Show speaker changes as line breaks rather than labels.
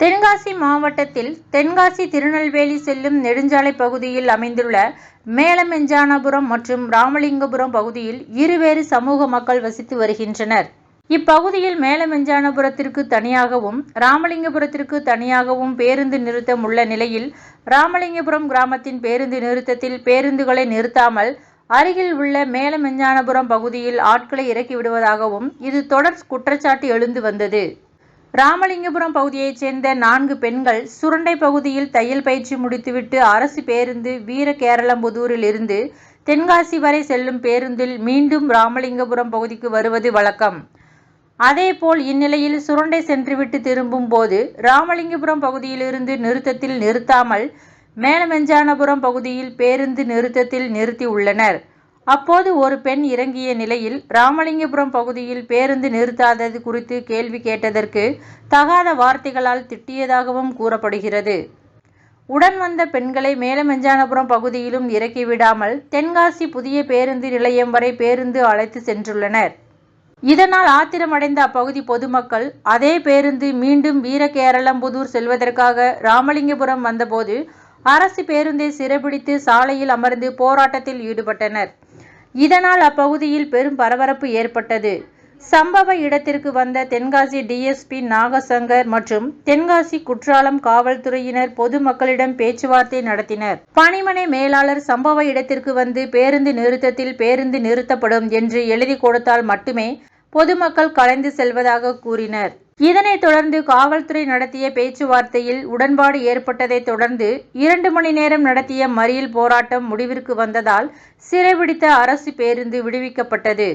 தென்காசி மாவட்டத்தில் தென்காசி திருநெல்வேலி செல்லும் நெடுஞ்சாலை பகுதியில் அமைந்துள்ள மேலமெஞ்சானபுரம் மற்றும் ராமலிங்கபுரம் பகுதியில் இருவேறு சமூக மக்கள் வசித்து வருகின்றனர். இப்பகுதியில் மேலமெஞ்சானபுரத்திற்கு தனியாகவும் ராமலிங்கபுரத்திற்கு தனியாகவும் பேருந்து நிறுத்தம் உள்ள நிலையில் ராமலிங்கபுரம் கிராமத்தின் பேருந்து நிறுத்தத்தில் பேருந்துகளை நிறுத்தாமல் அருகில் உள்ள மேலமெஞ்சானபுரம் பகுதியில் ஆட்களை இறக்கி விடுவதாகவும் இது தொடர் குற்றச்சாட்டு எழுந்து வந்தது. ராமலிங்கபுரம் பகுதியைச் சேர்ந்த நான்கு பெண்கள் சுரண்டை பகுதியில் தையல் பயிற்சி முடித்துவிட்டு அரசு பேருந்து வீரகேரளம்புதூரில் இருந்து தென்காசி வரை செல்லும் பேருந்தில் மீண்டும் ராமலிங்கபுரம் பகுதிக்கு வருவது வழக்கம். அதேபோல் இந்நிலையில் சுரண்டை சென்றுவிட்டு திரும்பும் போது ராமலிங்கபுரம் பகுதியிலிருந்து நிறுத்தத்தில் நிறுத்தாமல் மேலமெஞ்சானபுரம் பகுதியில் பேருந்து நிறுத்தத்தில் நிறுத்தி உள்ளனர் அப்போது ஒரு பெண் இறங்கிய நிலையில் ராமலிங்கபுரம் பகுதியில் பேருந்து நிறுத்தாதது குறித்து கேள்வி கேட்டதற்கு தகாத வார்த்தைகளால் திட்டியதாகவும் கூறப்படுகிறது. உடன் வந்த பெண்களை மேலமெஞ்சானபுரம் பகுதியிலும் இறக்கிவிடாமல் தென்காசி புதிய பேருந்து நிலையம் வரை பேருந்து அழைத்து சென்றுள்ளனர். இதனால் ஆத்திரமடைந்த அப்பகுதி பொதுமக்கள் அதே பேருந்து மீண்டும் வீரகேரளம்புதூர் செல்வதற்காக ராமலிங்கபுரம் வந்தபோது அரசு பேருந்தை சிறைபிடித்து சாலையில் அமர்ந்து போராட்டத்தில் ஈடுபட்டனர். இதனால் அப்பகுதியில் பெரும் பரபரப்பு ஏற்பட்டது. சம்பவ இடத்திற்கு வந்த தென்காசி டிஎஸ்பி நாகசங்கர் மற்றும் தென்காசி குற்றாலம் காவல்துறையினர் பொதுமக்களிடம் பேச்சுவார்த்தை நடத்தினர். பணிமனை மேலாளர் சம்பவ இடத்திற்கு வந்து பேருந்து நிறுத்தத்தில் பேருந்து நிறுத்தப்படும் என்று எழுதி கொடுத்தால் மட்டுமே பொதுமக்கள் கலைந்து செல்வதாக கூறினர். இதனைத் தொடர்ந்து காவல்துறை நடத்திய பேச்சுவார்த்தையில் உடன்பாடு ஏற்பட்டதைத் தொடர்ந்து இரண்டு மணி நேரம் நடத்திய மறியல் போராட்டம் முடிவிற்கு வந்ததால் சிறைபிடித்த அரசு பேருந்து விடுவிக்கப்பட்டது.